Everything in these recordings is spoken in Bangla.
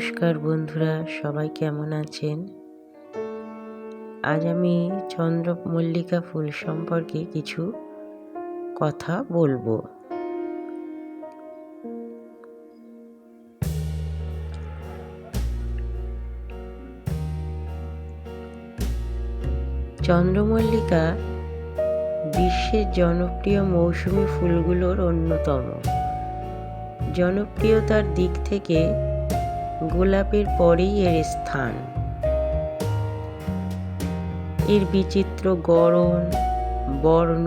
নমস্কার বন্ধুরা, সবাই কেমন আছেন? আজ আমি চন্দ্রমল্লিকা ফুল সম্পর্কে কিছু কথা বলব। চন্দ্রমল্লিকা বিশ্বের জনপ্রিয় মৌসুমি ফুলগুলোর অন্যতম। জনপ্রিয়তার দিক থেকে গোলাপের পরেই এর স্থান। এর বিচিত্র গড়ন, বর্ণ,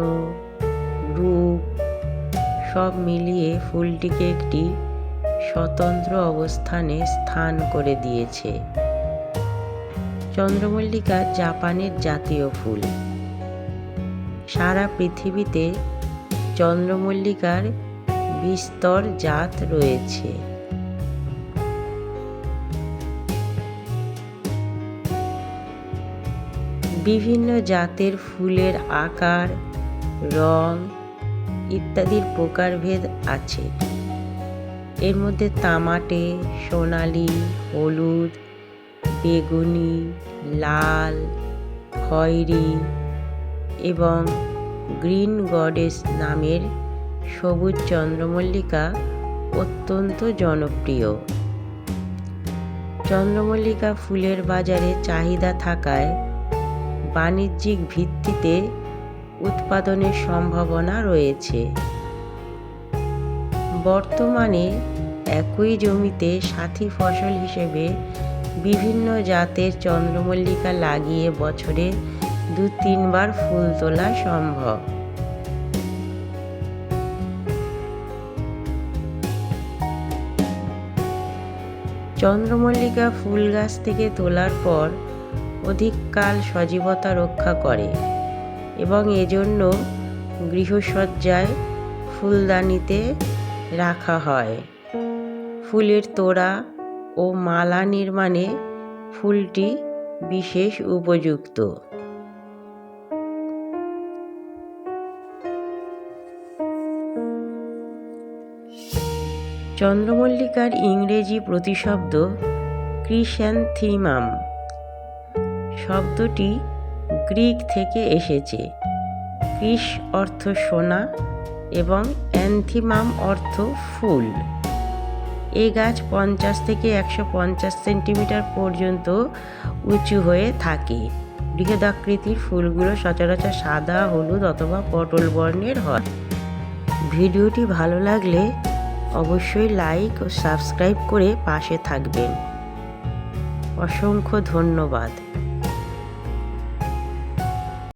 রূপ সব মিলিয়ে ফুলটিকে একটি স্বতন্ত্র অবস্থানে স্থান করে দিয়েছে। চন্দ্রমল্লিকা জাপানের জাতীয় ফুল। সারা পৃথিবীতে চন্দ্রমল্লিকার বিস্তর জাত রয়েছে। বিভিন্ন জাতের ফুলের আকার, রং ইত্যাদির প্রকারভেদ আছে। এর মধ্যে তামাটে, সোনালি, হলুদ, বেগুনি, লাল, খয়েরি এবং গ্রিন গডেস নামের সবুজ চন্দ্রমল্লিকা অত্যন্ত জনপ্রিয়। চন্দ্রমল্লিকা ফুলের বাজারে চাহিদা থাকায় বাণিজ্যিক ভিত্তিতে উৎপাদনের সম্ভাবনা রয়েছে। বর্তমানে একই জমিতে সাথী ফসল হিসেবে বিভিন্ন জাতের চন্দ্রমল্লিকা লাগিয়ে বছরে দু, তিনবার ফুল তোলা সম্ভব। চন্দ্রমল্লিকা ফুল গাছ থেকে তোলার পর অধিককাল সজীবতা রক্ষা করে এবং এজন্য গৃহসজ্জায় ফুলদানিতে রাখা হয়। ফুলের তোড়া ও মালা নির্মাণে ফুলটি বিশেষ উপযুক্ত। চন্দ্রমল্লিকার ইংরেজি প্রতিশব্দ ক্রিস্যান্থিমাম শব্দটি গ্রিক থেকে এসেছে। ক্রিস অর্থ সোনা এবং অ্যান্থিমাম অর্থ ফুল। এই গাছ পঞ্চাশ থেকে একশো পঞ্চাশ সেন্টিমিটার পর্যন্ত উঁচু হয়ে থাকে। বৃহদাকৃতির ফুলগুলো সচরাচর সাদা, হলুদ অথবা পটল বর্ণের হয়। ভিডিওটি ভালো লাগলে অবশ্যই লাইক ও সাবস্ক্রাইব করে পাশে থাকবেন। অসংখ্য ধন্যবাদ।